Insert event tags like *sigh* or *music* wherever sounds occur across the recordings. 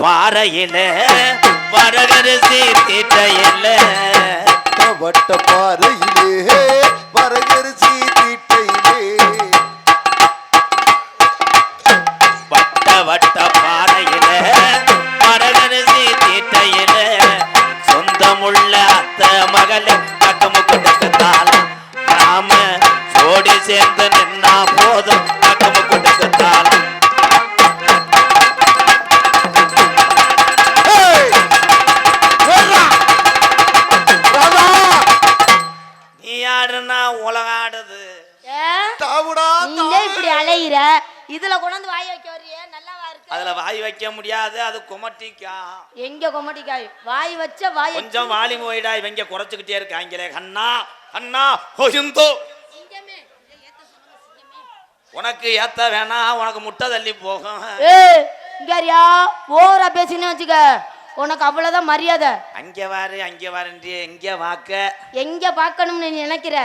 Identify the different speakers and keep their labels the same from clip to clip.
Speaker 1: பாறையில வரகரிசி தீட்டையில.
Speaker 2: வட்ட பாறையிலே வரகரிசி
Speaker 3: இதுல கொண்டாந்து வாய் வைக்க வர்றியே நல்லாவா இருக்கு?
Speaker 1: அதுல வாய் வைக்க முடியாது அது குமட்டிக்கும்
Speaker 3: எங்க கொமட்டிக்காய்? வாய் வச்ச வாய்
Speaker 1: கொஞ்சம் வாலி போயிடா இவங்க குறைச்சுக்கிட்டே இருக்காங்களே. கண்ணா கண்ணா
Speaker 3: சிங்கமே.
Speaker 1: உனக்கு ஏத்த வேணாம் உனக்கு முட்டை தள்ளி போகும்.
Speaker 3: ஏய் இங்கறியா ஓவரா பேசினே வச்சுக்க. உனக்கு அவ்வளவுதான் மரியாதை.
Speaker 1: அங்க வாரு அங்க வாருன்றி எங்க வாக்க.
Speaker 3: எங்க பார்க்கணும்னு நீ நினைக்கிற?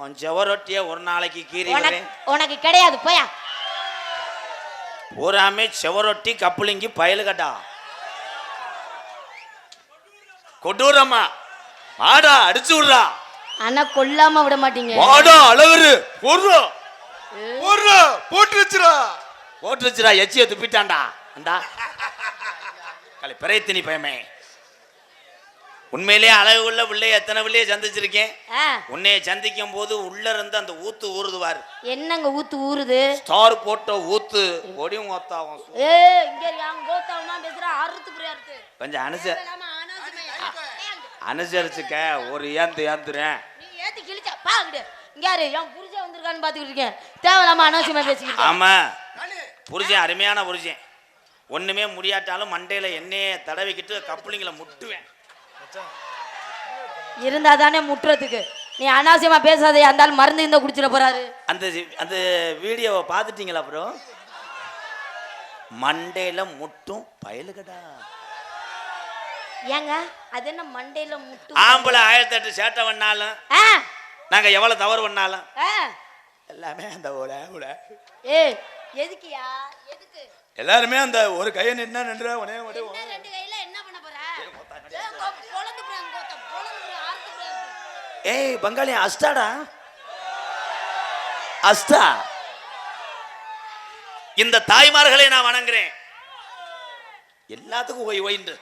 Speaker 1: உன் செவரொட்டிய ஒரு நாளைக்கு கீறி
Speaker 3: உனக்கு கிடையாது போயா.
Speaker 1: பூராமே செவரொட்டி கப்புளிங்கி பயலுகட்டா கொடூரமா ஆடா அடிச்சு விடுறா.
Speaker 3: ஆனா கொல்லாம விட மாட்டீங்க.
Speaker 1: வாடா அழகுரு பொருள்
Speaker 2: போடுறா, போட்டு வச்சுடா
Speaker 1: போட்டு வச்சுடா எச்சிய துப்பிட்டான்டா. அண்டா. *laughs* கலை பிறைத்தினி பயமே. உண்மையிலேயே அழகு உள்ள பிள்ளைய எத்தனை பிள்ளைய சந்திச்சிருக்கேன்? உன்னைய சந்திக்கும் போது உள்ள இருந்து அந்த ஊத்து ஊறுதுவார்.
Speaker 3: என்னங்க ஊத்து ஊறுது?
Speaker 1: ஸ்டார் போட்ட ஊத்து ஒடியும் ஒத்தாவும்
Speaker 3: ஏ இங்க யாங்க கோத்தாவமா பேசுற அறுத்து புரிய அறுத்து.
Speaker 1: கொஞ்சம் அனுச. அனுசரிச்சுக்க ஒரு ஏந்து ஏந்துறேன்.
Speaker 3: நீ ஏத்தி கிழிச்ச பாக்குடு இங்க யாரு என் புருஷன் வந்திருக்கான்னு பாத்துக்கிட்டு இருக்கேன். தேவையில்லாம அனாவசியமா பேசிக்கிட்டு
Speaker 1: ஆமா. புருஷன் அருமையான புருஷன். ஒண்ணுமே முடியாட்டாலும் மண்டையில எண்ணெயை தடவிக்கிட்டு கப்புளிங்களை முட்டுவேன்.
Speaker 3: இருந்தா தானே முட்டுறதுக்கு. நீ அனாவசியமா பேசாத அந்த ஆள் மருந்து இந்த குடிச்சிட போறாரு.
Speaker 1: அந்த அந்த வீடியோவை பார்த்துட்டீங்களா அப்புறம் மண்டையில முட்டும் பயலுகடா.
Speaker 3: ஏங்க அது என்ன மண்டையில முட்டு
Speaker 1: ஆம்பளை ஆயிரத்தி எட்டு சேட்டை பண்ணாலும் நாங்க எவ்வளவு தவறு பண்ணாலும். எல்லாமே அந்த உல உல
Speaker 3: ஏய் எதுக்குயா எதுக்கு?
Speaker 1: எல்லாருமே அந்த ஒரு கையை நின்னா நின்ற உடனே
Speaker 3: ரெண்டு கையில என்ன பண்ண போற? ஏய்
Speaker 1: பங்காளி அஸ்டாடா அஸ்டா இந்த தாய்மார்களை நான் வணங்குறேன். எல்லாத்துக்கும் ஒய் ஒயின்று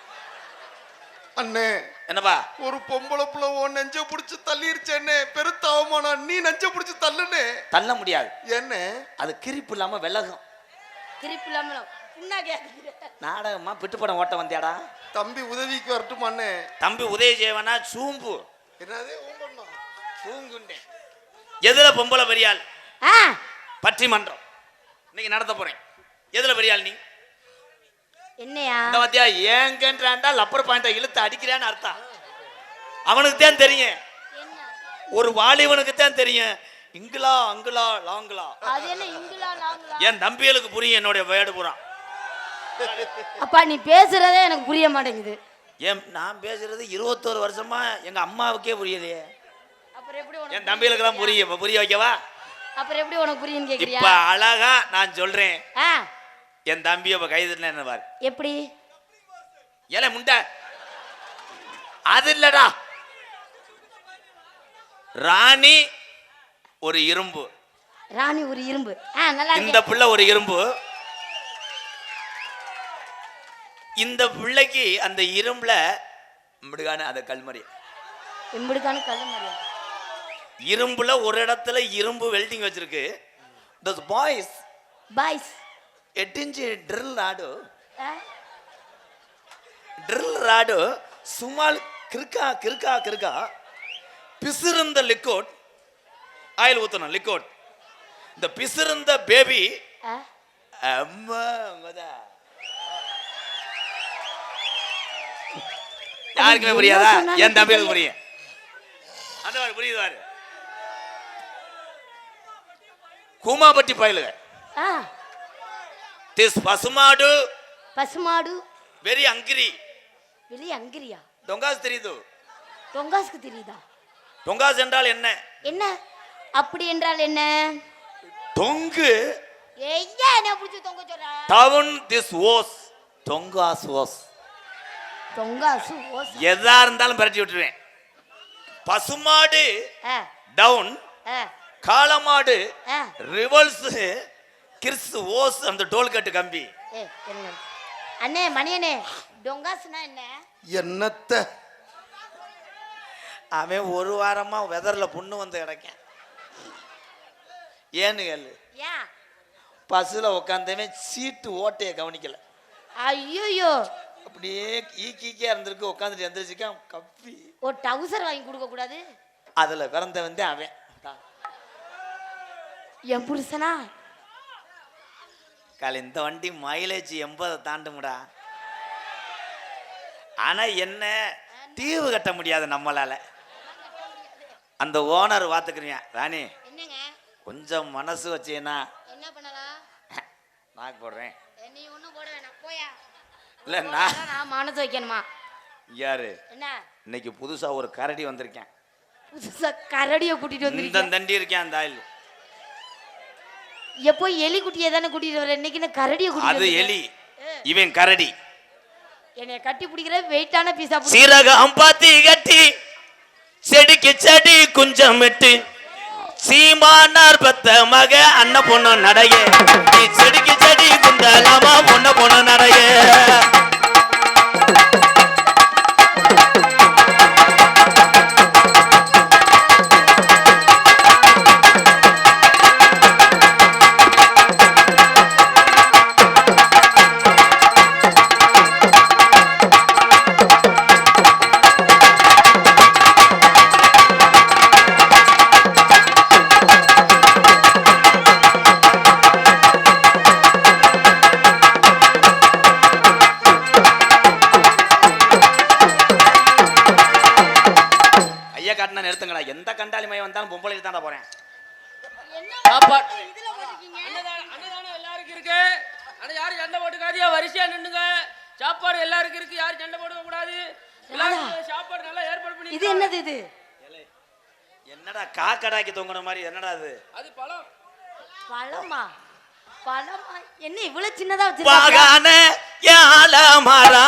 Speaker 2: அண்ணே
Speaker 1: என்னப்பா?
Speaker 2: ஒரு பொம்பளை புள்ள உன் நெஞ்ச புடிச்சு தள்ளிருச்சேன்னு பெருத்த அவமானம். நீ நெஞ்ச புடிச்சு தள்ளுனே
Speaker 1: தள்ள முடியாது.
Speaker 2: என்ன?
Speaker 1: அது கிரிப்பு இல்லாம விலகும்.
Speaker 3: கிரிப்பு இல்லாம
Speaker 1: நாடகமா பிட்டுப்படம் ஓட்ட வந்தியாடா?
Speaker 2: தம்பி உதவிக்கு வரட்டும் அண்ணே?
Speaker 1: தம்பி உதய செய்வனா சூம்பு.
Speaker 2: என்னதே? ஊம்பண்ணா
Speaker 1: சூங்குண்டேன் எதுல பொம்பளை பெரியாள்?
Speaker 3: ஆ.
Speaker 1: பட்டிமன்றம். இன்னைக்கு நடத்த போறேன். எதுல பெரியாள் நீ?
Speaker 3: என்னையா?
Speaker 1: இந்த மத்தியா ஏங்கன்றான்டா லப்பர் பாயிண்ட இழுத்து அடிக்கிறான்னு அர்த்தம். அவனுக்கு தான் தெரியும்.
Speaker 3: என்ன?
Speaker 1: ஒரு வாலிபனுக்கு தான் தெரியும். இங்குலா அங்குலா லாங்குலா.
Speaker 3: அது என்ன இங்குலா நாங்களா
Speaker 1: என் தம்பிகளுக்கு புரியும் என்னுடைய வேடு புறான்
Speaker 3: அப்பா நீ பேசுறதே எனக்கு புரிய மாட்டேங்குது.
Speaker 1: ஏன் நான் பேசுறது இருபத்தோரு வருஷமா எங்க அம்மாவுக்கே புரியலையே. என் தம்பிகளுக்கு தான் புரியும். இப்ப புரிய வைக்கவா?
Speaker 3: அப்புறம் எப்படி உனக்கு புரியுன்னு கேக்குறியா
Speaker 1: இப்ப அழகா நான் சொல்றேன். என் தம்பியை இப்ப கைதுல என்ன பாரு?
Speaker 3: எப்படி?
Speaker 1: ஏல முண்டை. அது இல்லடா. ராணி ஒரு இரும்பு.
Speaker 3: ராணி ஒரு இரும்பு.
Speaker 1: இந்த பிள்ளை ஒரு இரும்பு. இந்த பிள்ளைக்கு அந்த இரும்புல இப்படிக்கான அந்த கல்மரி
Speaker 3: எம்படுக்கான கல்லு மாதிரியா
Speaker 1: இரும்புல ஒரு இடத்துல இரும்பு வெல்டிங் வச்சிருக்கு. த பாய்ஸ்
Speaker 3: பாய்ஸ்
Speaker 1: எட்டு inch drill rod drill rod small கிறுக்கா கிறுக்கா கிறுக்கா. பிசிருந்த லிக்விட் ஆயில் ஊற்றணும் லிக்விட் இந்த பிசிருந்த பேபி அம்மா. யாருக்குமே புரியாதா? என் தம்பிக்கு
Speaker 3: தெரியல.
Speaker 1: புரியும். அந்த மாதிரி புரியுது பாரு கூமாபட்டி பயலுக. திஸ் பசுமாடு
Speaker 3: பசுமாடு.
Speaker 1: Very angry.
Speaker 3: வெளியே அங்கிரியா?
Speaker 1: டொங்காஸ் தெரியுது?
Speaker 3: தொங்காசுக்கு தெரியுதா?
Speaker 1: டொங்காஸ் என்றால் என்ன?
Speaker 3: என்ன? அப்படி என்றால் என்ன?
Speaker 1: தொங்கு.
Speaker 3: ஐயா என்ன பிடிச்சி தொங்க சொல்ற?
Speaker 1: Down this horse donkeys horse
Speaker 3: donkeys horse
Speaker 1: எதா இருந்தாலும் பரட்டி விட்டுருவேன். பசுமாடு டவுன்
Speaker 3: ஆ.
Speaker 1: ரிவல்ஸ் கிறிஸ் ஓஸ் அந்த டோல்கட்டு கம்பி.
Speaker 3: அண்ணே மணியண்ணே டொங்காசுனா என்ன?
Speaker 2: என்னத்த?
Speaker 1: அவன் ஒரு வாரமா வெதர்ல புண்ணு வந்து கிடக்கேன். ஏன்னு கேளு.
Speaker 3: ஏன்
Speaker 1: பஸ்ஸில் உட்காந்தவன் சீட்டு ஓட்டையை கவனிக்கல.
Speaker 3: ஐயோயோ.
Speaker 1: அப்படியே ஈக்கிக்கே இருந்திருக்கு உட்காந்துட்டு எந்திரிச்சிக்கான் கப்பி
Speaker 3: ஒரு டவுசர் வாங்கி கொடுக்க கூடாது
Speaker 1: அதுல பிறந்தவன் தான் அவன்.
Speaker 3: என் புருஷனா?
Speaker 1: கால இந்த வண்டி மைலேஜ் எண்பதை தாண்டும்டா. ஆனா என்ன தீவு கட்ட முடியாது நம்மளால. அந்த ஓனர் பார்த்துக்கிறேன் ராணி கொஞ்சம் மனசு வச்சேன்னா
Speaker 3: என்ன பண்ணலாம்?
Speaker 1: நான் போடுறேன்.
Speaker 3: நீ ஒன்றும் போட வேணாம் போயா.
Speaker 1: இல்ல நான்
Speaker 3: நான் மனசு வைக்கணுமா?
Speaker 1: யாரு?
Speaker 3: என்ன?
Speaker 1: இன்னைக்கு புதுசா ஒரு கரடி வந்திருக்கேன்.
Speaker 3: புதுசா கரடியை கூட்டிட்டு
Speaker 1: இந்த
Speaker 3: வந்திருக்கீங்க
Speaker 1: தண்டி இருக்கேன் அந்த ஆயில்.
Speaker 3: எப்போ எலி குட்டியை தானே கூட்டிட்டு வர இன்னைக்கு நான் கரடியை
Speaker 1: அது. எலி. இவன் கரடி.
Speaker 3: என்னைய கட்டி பிடிக்கிற வெயிட்டான பீஸா
Speaker 1: சீரகம் பாத்தி கட்டி செடிக்கு செடி குஞ்சமிட்டு சீமானார் பத்த மக அண்ண பொண்ணு நடைய. நீ செடிக்கு செடி குந்தலாமா பொண்ண பொண்ணு நடைய. தொங்குன மாதிரி என்னடா அது?
Speaker 4: அது பழம்.
Speaker 3: பழமா? பழமா? என்ன இவ்வளவு சின்னதா வச்சிருக்காங்க
Speaker 1: அலமரா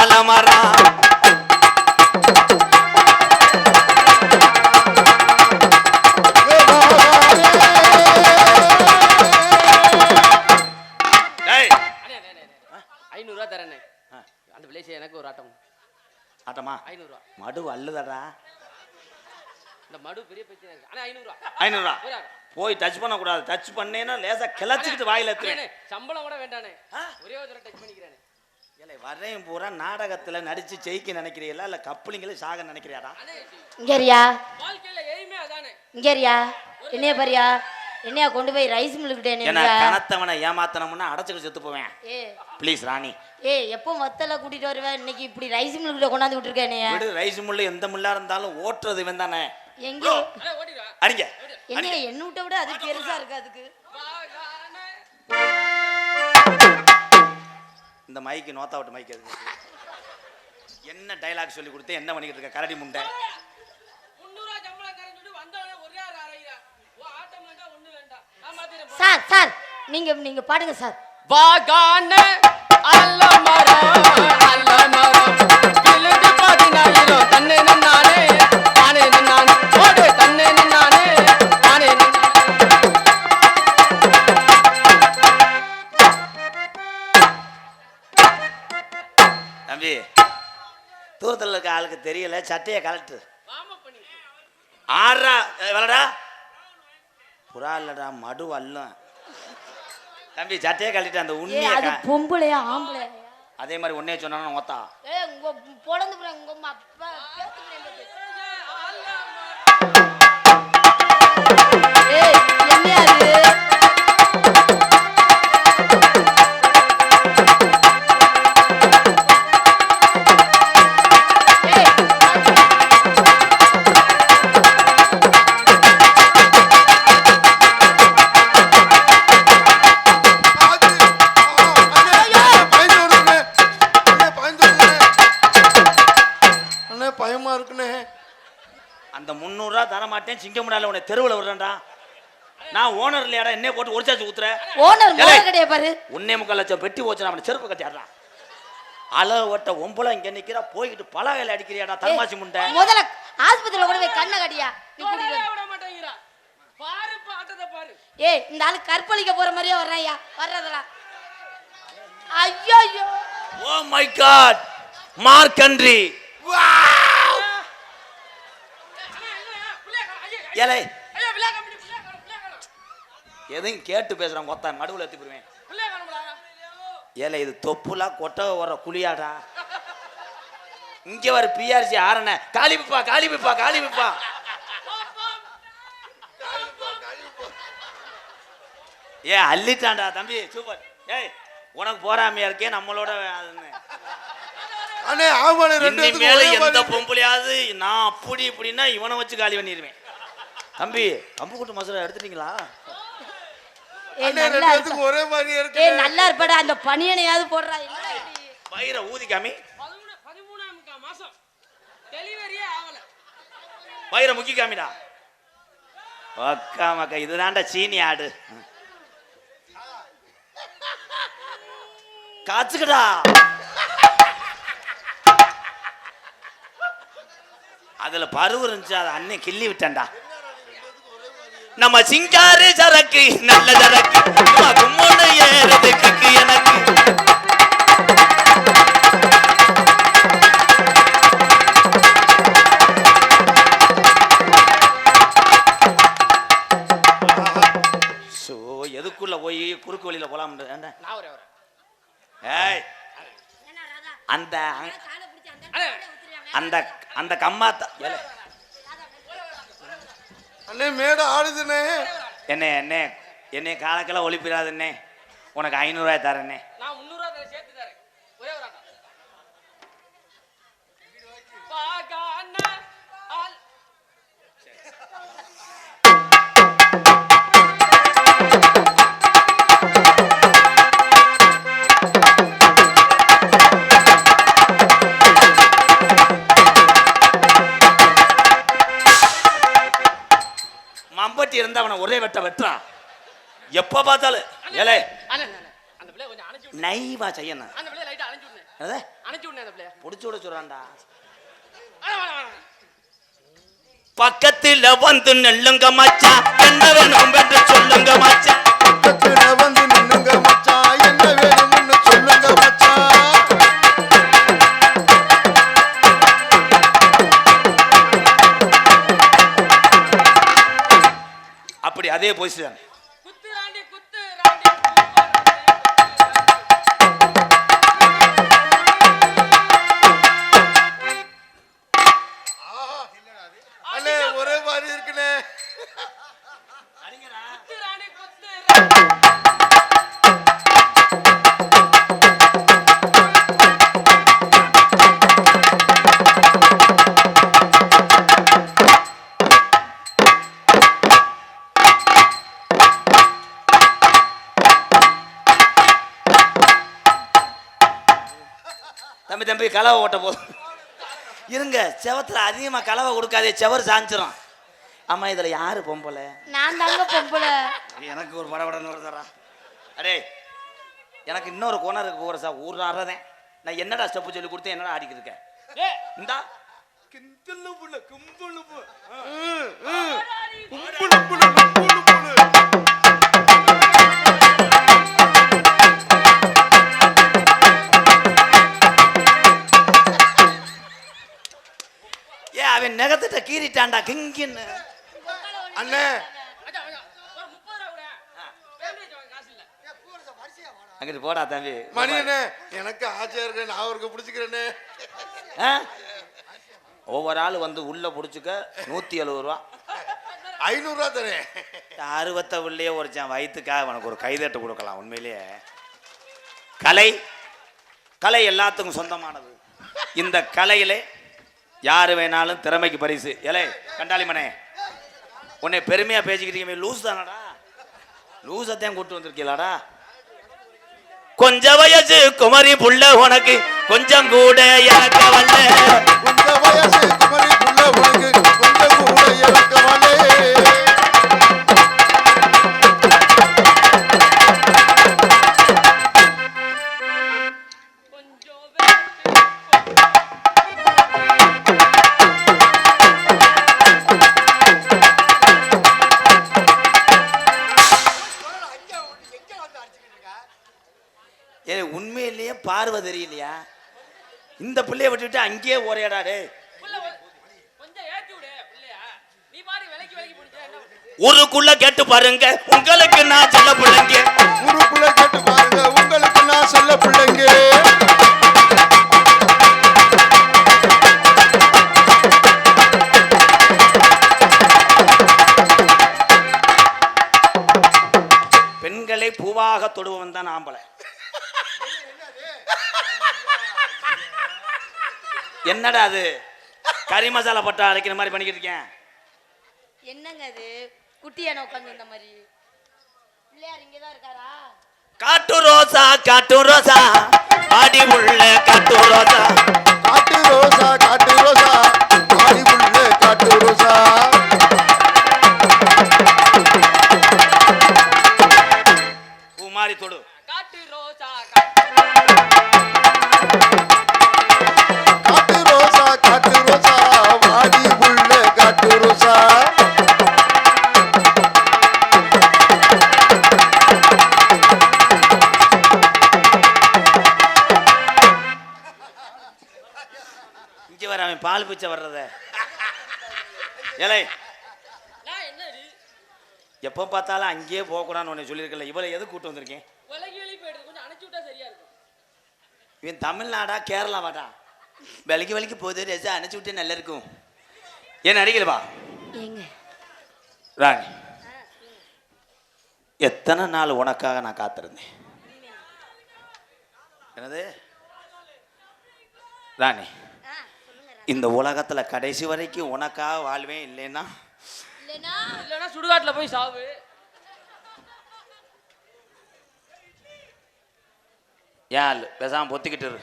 Speaker 1: அலமரா.
Speaker 4: ஐநூறுரூவா தரேண்ணே அந்த பிளேஸ் எனக்கு ஒரு ஆட்டம்.
Speaker 1: ஆட்டமா?
Speaker 4: ஐநூறுரூவா
Speaker 1: மடு அள்ளுதடா.
Speaker 4: இந்த மடு பெரிய பிரச்சனை இருக்கு. அண்ணா ஐநூறுரூவா
Speaker 1: ஐநூறுரூவா. போய் டச் பண்ணக்கூடாது. டச் பண்ணேன்னா லேசா கிளச்சிக்கிட்டு வாயில
Speaker 4: அண்ணே, சம்பளம் கூட வேண்டானே? ஒரே ஒரு தடவை டச் பண்ணிக்கிறேன்
Speaker 1: ஏலே வரையும் பூரா நாடகத்துல நடிச்சு ஜெயிக்க நினைக்கிறீங்களா இல்ல கப்பலிங்களே சாக நினைக்கிறியாடா?
Speaker 3: இங்கேரியா?
Speaker 4: வாழ்க்கையில எய்மே அதானே.
Speaker 3: இங்கேரியா? என்னைய பாரியா? என்னையா கொண்டு போய் ரைஸ் மில்லுக்கிட்ட என்னையா
Speaker 1: கனத்தவனை ஏமாத்தனம்னா அடைச்சுக்கிட்டு செத்து போவேன்.
Speaker 3: ஏ.
Speaker 1: ப்ளீஸ் ராணி.
Speaker 3: ஏ எப்போ மத்தல கூட்டிட்டு வருவேன் இன்னைக்கு இப்படி ரைஸ் மில்லுக்கிட்ட கொண்டாந்து விட்டுருக்கேன் என்னைய?
Speaker 1: விடு ரைஸ் முள்ளு எந்த முள்ளா இருந்தாலும் ஓட்டுறது இவன் தானே.
Speaker 3: எங்க?
Speaker 1: அடிங்க
Speaker 3: என்னைய என்ன விட்ட விட அது பெருசா இருக்கு அதுக்கு?
Speaker 1: இந்த மைக்கு நோத்தா விட்டு மைக் எதுக்கு? என்ன டைலாக் சொல்லி கொடுத்து என்ன பண்ணிக்கிட்டு இருக்க? கரடி முண்டை
Speaker 4: முந்நூறுவா சம்பளம் தரேன்னு சொல்லி வந்தவனே ஒரே ஆள் அறையிறா ஓ ஆட்டம் வேண்டாம் ஒண்ணு வேண்டாம் நான் மாத்திரம்
Speaker 3: சார் சார் நீங்க நீங்க பாடுங்க சார்.
Speaker 4: வாகான அல்லமரம் அல்லமரம் கிழிஞ்சு பதினாயிரம் தன்னே நானே நானே நானே ஓடு தன்னே நானே நானே
Speaker 1: தம்பி தூரத்தில் இருக்க ஆளுக்கு தெரியல சட்டையை கலட்டு
Speaker 4: வாம பண்ணி
Speaker 1: ஆறா விளடா. புறா இல்லடா மடு அல்லும். தம்பி சட்டையை கழட்டிட்டு அந்த உண்மையை
Speaker 3: அது
Speaker 1: கா-
Speaker 3: பொம்பளையா ஆம்பளையா?
Speaker 1: அதே மாதிரி உன்னைய சொன்னா ஒத்தா
Speaker 3: ஏ உங்க பொழந்து போறேன் உங்க அம்மா அப்பா பாத்து. ஏய்
Speaker 1: முந்நூறுரூவா தர மாட்டேன் சிங்க முடியல உன்னை தெருவில் விடுறேன்டா. நான் ஓனர் இல்லையாடா என்னைய போட்டு ஒடிச்சாச்சு ஊத்துற.
Speaker 3: ஓனர்
Speaker 1: ஏலே.
Speaker 3: மோக கடைய பாரு.
Speaker 1: உன்னே முக்கால் லட்சம் பெட்டி போச்சு அவனை செருப்பு கட்டிடுறான் அல ஓட்ட ஒம்பளை இங்க நிக்கிறா போய்கிட்டு பலகையில அடிக்கிறியாடா தர்மாசி முண்டை.
Speaker 3: முதல்ல ஆஸ்பத்திரியில கூட போய் கண்ணை
Speaker 4: மாட்டேங்கிறா. பாரு
Speaker 3: ஏய் இந்த ஆளு கற்பழிக்க போற மாதிரியே வர்றாயா வர்றதெல்லாம். ஐயோ ஐயோ
Speaker 1: ஓ மை காட் மார்க்கன்றி ஏலே
Speaker 4: ஐயா காணும்
Speaker 1: எதையும் கேட்டு பேசுறான் கொத்தா நடுவுல எடுத்து போயிருவேன்
Speaker 4: பிள்ளை காணும்டா
Speaker 1: ஏலே இது தொப்புலா கொட்டை வர குழியாடா. இங்க வர பிஆர்சி ஆரண காளி பிப்பா காளி பிப்பா காளி பிப்பா ஏ அள்ளிட்டான்டா தம்பி சூப்பர் ஏய் உனக்கு போறாமையா இருக்கே நம்மளோட.
Speaker 2: அண்ணே ஆமாண்ணே ரெண்டு ஒரே
Speaker 1: எந்த பொம்பளையாவது நான் அப்படி இப்படின்னா இவனை வச்சு காலி பண்ணிடுவேன். தம்பி கம்பு கூட்டு மசாலா எடுத்துட்டீங்களா?
Speaker 2: ஒரே மாதிரி இருக்கு
Speaker 3: ஏய் நல்லா இருப்படா அந்த பனியனையாவது போடுறா?
Speaker 1: பயிரை ஊதிக்காமி?
Speaker 4: மாசம். டெலிவரியே ஆகல.
Speaker 1: பயிரை முக்கி காமிடா அக்கா மக்கா இதுதான்டா சீனி ஆடு. காச்சுக்கடா அதுல பருவு இருந்துச்சு அதை அண்ணே கிள்ளி விட்டேன்டா. நம்ம சிங்காரு சரக்கு நல்ல சரக்கு. சும்மா கும்முன்னு ஏறுது கிக்கு எனக்கு. ஸோ எதுக்குள்ள போய் குறுக்கு வழியில
Speaker 4: வரேன்
Speaker 1: ஏய் அந்த
Speaker 3: அந்த.
Speaker 1: அந்த அந்த கம்மாத்தா
Speaker 2: அண்ணே மேடை ஆடுதுண்ணே.
Speaker 1: என்ன என்ன என்னை காலக்கெல்லாம் ஒழிப்பிடாதுண்ணே உனக்கு ஐநூறுரூவாய் தரேண்ணே. வெட்ட வெட்டுறான் எப்ப பார்த்தாலும். ஏலே. நைவா செய்யணும்.
Speaker 4: அந்த பிள்ளைய லைட்டா அணைச்சு விடுனே
Speaker 1: என்னது?
Speaker 4: அணைச்சு விடுனே அந்த பிள்ளைய.
Speaker 1: புடிச்சு விட சொல்றான்டா. பக்கத்துல வந்து நெல்லுங்க மச்சான் என்ன வேணும் என்று சொல்லுங்க மச்சான்
Speaker 2: பக்கத்துல வந்து
Speaker 1: அப்படி அதே தம்பி தம்பி கலவை ஓட்ட போதும் இருங்க செவத்துல அதிகமா கலவை கொடுக்காதே செவர் சாஞ்சிரும். ஆமா இதுல யாரு பொம்பளை?
Speaker 3: நான் தாங்க பொம்பளை.
Speaker 1: எனக்கு ஒரு படபடன்னு வருதரா அடே எனக்கு இன்னொரு கோணம் இருக்கு போகிற சார். ஊர் ஆடுறதேன் நான் என்னடா ஸ்டெப்பு சொல்லி கொடுத்தேன் என்னடா ஆடிக்கிட்டு இருக்கேன் இந்தா.
Speaker 2: கிண்டலு புள்ள கும்பலு கும்பலு
Speaker 1: அவன் நெகத்திட்ட கீறிட்டான்டா கிங்கின்னு.
Speaker 2: அண்ணே.
Speaker 1: அங்கிட்டு போடா தம்பி.
Speaker 2: மணி அண்ணே எனக்கு ஆசையா இருக்கு நான் அவருக்கு பிடிச்சிக்கிறேனே?
Speaker 1: ஒவ்வொரு ஆள் வந்து உள்ள பிடிச்சிக்க நூத்தி எழுபது ரூபா.
Speaker 2: ஐநூறுரூவா தரேன்
Speaker 1: அறுபத்த உள்ளே ஒருத்தன் வயிற்றுக்காக உனக்கு ஒரு கைதட்டு கொடுக்கலாம் உண்மையிலேயே கலை. கலை எல்லாத்துக்கும் சொந்தமானது. இந்த கலையிலே யார் வேணாலும் திறமைக்கு பரிசு. ஏலே கண்டாளிமனே உன்னை பெருமையா பேசிக்கிட்டீங்க லூஸ் தானடா. லூசத்தையும் கூட்டு வந்திருக்கீங்களாடா. கொஞ்ச வயசு குமரி புள்ள உனக்கு கொஞ்சம் கூட எனக்கு வந்த
Speaker 2: கொஞ்ச வயசு குமரி புள்ள உனக்கு
Speaker 1: பிள்ளையா
Speaker 4: நீ பாரு விலைக்கு விலைக்கு பிடிச்சா என்ன
Speaker 1: ஊருக்குள்ள கேட்டு பாருங்க உங்களுக்கு நான் சொல்ல பிள்ளைங்க.
Speaker 2: ஊருக்குள்ள கேட்டு பாருங்க உங்களுக்கு நான் சொல்ல பிள்ளைங்க.
Speaker 1: பெண்களை பூவாக தொடுவவன் தான் ஆம்பளை. என்னடா அது? கறி மசாலா பட்டா அரைக்கிற மாதிரி பண்ணிக்கிட்டு இருக்கேன்.
Speaker 3: என்னங்க அது? குட்டியான உட்காந்து இந்த மாதிரி. பிள்ளையார் இங்கதான் இருக்காரா?
Speaker 1: காட்டு ரோசா காட்டு ரோசா. ஆடி உள்ள காட்டு ரோசா.
Speaker 2: காட்டு ரோசா காட்டு ரோசா. ஆடி உள்ள காட்டு ரோசா.
Speaker 1: பால் பிச்சை வர்றத. ஏலே. எப்போ பார்த்தாலும் அங்கேயே போகக்கூடாதுன்னு உன்னை சொல்லியிருக்கல. இவளை எது கூட்டு வந்திருக்கேன்? இவன் தமிழ்நாடா கேரளாவாடா விலைக்கு விலைக்கு போகுது. ரெசா அணைச்சி விட்டு நல்லா இருக்கும். ஏன் அடிக்கலப்பா
Speaker 3: ஏங்க.
Speaker 1: ராணி எத்தனை நாள் உனக்காக நான் காத்திருந்தேன்? என்னது? ராணி. இந்த உலகத்துல கடைசி வரைக்கும் உனக்காக வாழ்வேன் இல்லைன்னா?
Speaker 3: இல்லைன்னா?
Speaker 4: சுடுகாட்டுல போய் சாவு.
Speaker 1: ஏன் பேசாம பொத்திக்கிட்டு இரு.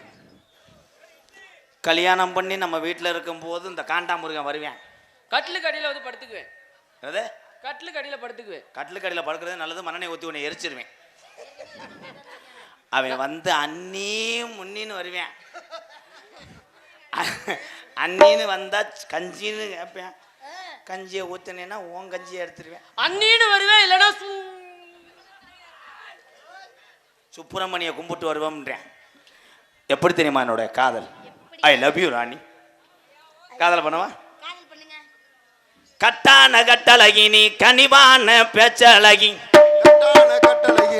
Speaker 1: கல்யாணம் பண்ணி நம்ம வீட்டில் இருக்கும்போது இந்த காண்டாமுருகன் வருவேன்.
Speaker 4: கட்டிலுக்கு அடியில வந்து படுத்துக்குவேன்.
Speaker 1: என்னது?
Speaker 4: கட்டிலுக்கு அடியில படுத்துக்குவேன்.
Speaker 1: கட்டிலுக்கு அடியில் படுக்கிறது நல்லது மண்ணெண்ணெய் ஊற்றி உன்னை எரிச்சிருவேன். அவன் வந்து அண்ணி முன்னின்னு வருவேன். அண்ணின்னு வந்தா கஞ்சின்னு கேட்பேன் கஞ்சியை ஊற்றினேன்னா உன் கஞ்சியை எடுத்துருவேன்.
Speaker 4: அண்ணின்னு வருவேன் இல்லைன்னா சூ
Speaker 1: சுப்பிரமணிய கும்பிட்டு வருவோம்ன்றேன். எப்படி தெரியுமா என்னோட காதல்? I love you Rani. காதல் பண்ணவா?
Speaker 3: காதல் பண்ணுங்க.
Speaker 1: கட்டான கட்டழகினி கனிவான பேச்சழகி.
Speaker 2: கட்டழகி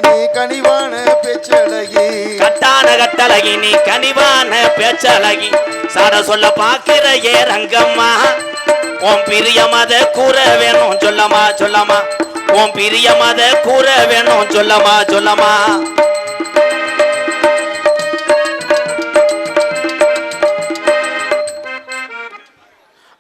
Speaker 2: நீ கனிவான பேச்சழகி
Speaker 1: கட்டான கட்டழகினி கனிவான பேச்சழகி சார சொல்ல பாக்கிறையே ரங்கம்மா. உன் பிரியமத கூற வேணும் சொல்லமா சொல்லமா. உன் பிரியமத கூற வேணும் சொல்லமா சொல்லமா.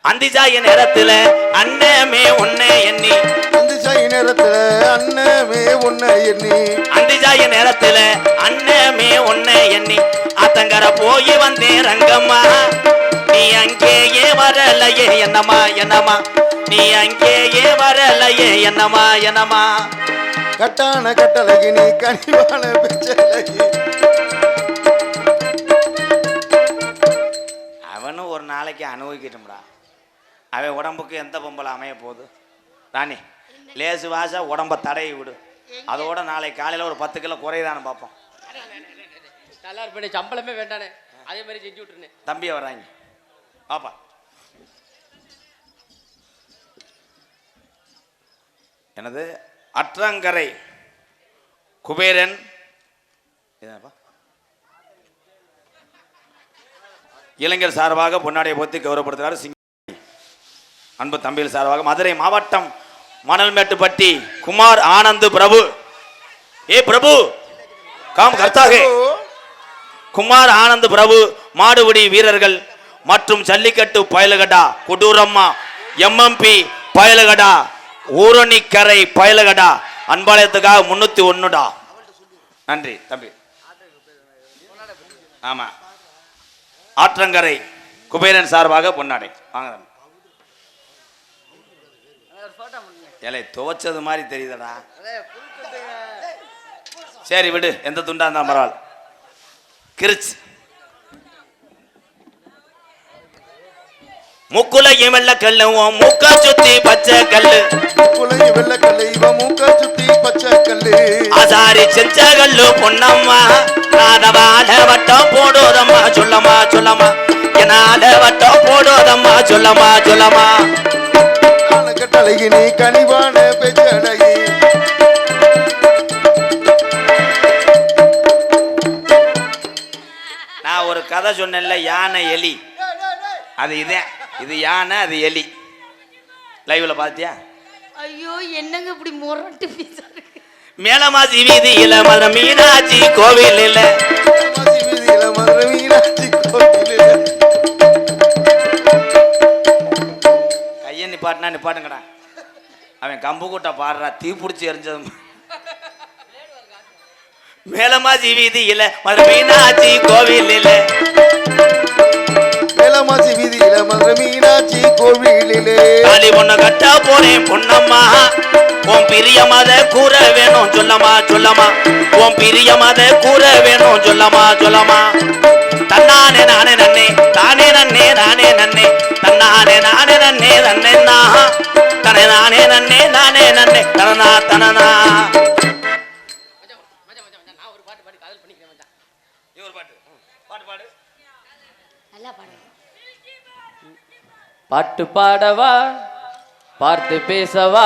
Speaker 1: அந்திஜாய நேரத்துல அண்ணமே உன்னை எண்ணி.
Speaker 2: அந்த சை நேரத்துல அண்ணமே உன்னை எண்ணி.
Speaker 1: அந்திஜாய நேரத்துல அண்ணமே உன்னை எண்ணி. ஆத்தங்கர போய் வந்தேன் ரங்கம்மா. நீ அங்கேயே வரலையே என்னம்மா என்னம்மா. நீ அங்கேயே வரலையே என்னம்மா என்னம்மா.
Speaker 2: கட்டான கட்டழகி நீ கனிவான பேச்சழகி
Speaker 1: அவனும் ஒரு நாளைக்கு அனுபவிக்கட்டும்டா. அவன் உடம்புக்கு எந்த பொம்பளை அமைய போகுது? ராணி லேசு வாசா உடம்ப தடவி விடு. அதோட நாளை காலையில் ஒரு பத்து கிலோ குறையுதான்னு பார்ப்போம்.
Speaker 4: நல்லா இருப்பேனே சம்பளமே வேண்டானே. அதே மாதிரி செஞ்சு விட்டுருனே.
Speaker 1: தம்பியை வர்றாங்க. பாப்பா. எனது அற்றங்கரை குபேரன். என்னப்பா இளைஞர் சார்பாக பொன்னாடியை போத்தி கௌரவப்படுத்துகிறார் அன்பு தம்பிகள் சார்பாக மதுரை மாவட்டம் மணல்மேட்டுப்பட்டி குமார் ஆனந்த் பிரபு. ஏ பிரபு! காம் கர்த்தாகே குமார் ஆனந்த் பிரபு மாடுபிடி வீரர்கள் மற்றும் ஜல்லிக்கட்டு பயலகடா கொடூரம்மா எம்எம்பி பயலகடா ஊரணிக்கரை பயலகடா அன்பாலயத்துக்காக முன்னூத்தி ஒண்ணுடா. நன்றி தம்பி. ஆமா. ஆற்றங்கரை குபேரன் சார்பாக பொன்னாடை. வாங்க ஏலே துவைச்சது மாதிரி தெரியுதடா. சரி விடு எந்த துண்டா இருந்தா பரவாயில்ல. கிரிச். முக்குலையும் வெள்ள கல்லு மூக்க சுத்தி பச்சை கல்லு.
Speaker 2: குலைய வெள்ளக்கல்லு இவ மூக்க சுத்தி பச்சை கல்லு.
Speaker 1: ஆசாரி செஞ்ச கல்லு பொன்னம்மா நாதவால வட்டம் போடுதம்மா சொல்லம்மா சொல்லம்மா. என்னால வட்டம் போடுதம்மா சொல்லம்மா சொல்லம்மா.
Speaker 2: நீ கனிவான பெச்சழகி
Speaker 1: நான் ஒரு கதை சொன்னேன்ல யானை எலி. அது இதே இது யானை அது எலி. லைவ்ல பாத்தியா?
Speaker 3: ஐயோ என்னங்க இப்படி முரட்டு பீசா
Speaker 1: மேலமாசி வீதியில மத மீனாட்சி கோவில் இல்ல
Speaker 2: மதுரை மீனாட்சி
Speaker 1: கையை நிப்பாட்டினா நிப்பாட்டுங்கடா அவன் கம்பு கூட்ட பாடுறா தீ பிடிச்சி எரிஞ்சது மேலமாசி வீதியில மத மீனாட்சி கோவில் இல்ல
Speaker 2: மேலமாசி வீதியில மதுரை மீனாட்சி கோவிலிலே.
Speaker 1: காளி பொண்ணு கட்ட போறேன் பொன்னம்மா. உன் பிரியமாத கூற வேணும் சொல்லமா சொல்லமா. உன் பிரியமாத கூற வேணும் சொல்லமா சொல்லமா. தன்னானே நானே நன்னே தானே நன்னே நானே நன்னே. தன்னானே நானே நன்னே நன்னே நா. தனே நானே நன்னே நானே நன்னே. தனனா தனனா.
Speaker 4: பாட்டு பாடவா பார்த்து பேசவா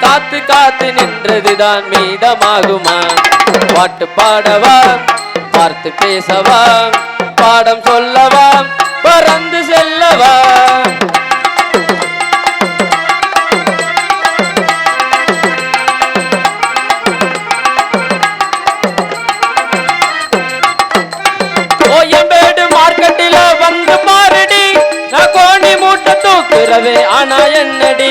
Speaker 4: காத்து காத்து நின்றதுதான் மீதமாகுமா? பாட்டு பாடவா? பார்த்து பேசவா? பாடம் சொல்லவா? பறந்து செல்லவா? கோயம்பேடு வந்து நான் கோணி மூட்டை தூக்குறவே ஆனா என்னடி?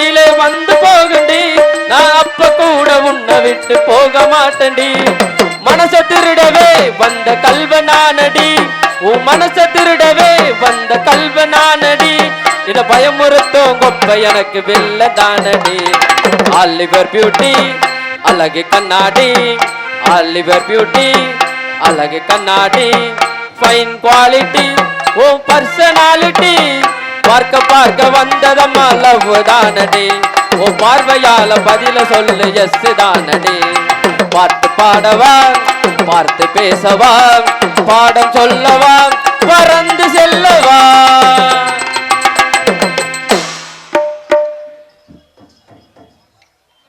Speaker 4: வாழ்க்கையில வந்து போகண்டி. நான் அப்ப கூட உன்னை விட்டு போக மாட்டேன்டி. மனச திருடவே வந்த கல்வ நானடி. உன் மனச திருடவே வந்த கல்வ நானடி. இத பயமுறுத்தும் கொப்ப எனக்கு வெல்ல தானடி. ஆலிவர் பியூட்டி அழகு கண்ணாடி. ஆலிவர் பியூட்டி அழகு கண்ணாடி. ஃபைன் குவாலிட்டி உன் பர்சனாலிட்டி பார்க்க பார்க்க வந்ததம்மா லவ் ஓ பார்வையால பதில சொல்லு எஸ் தானடி பார்த்து பாடவா பார்த்து பேசவா பாடம் சொல்லவா பறந்து செல்லவா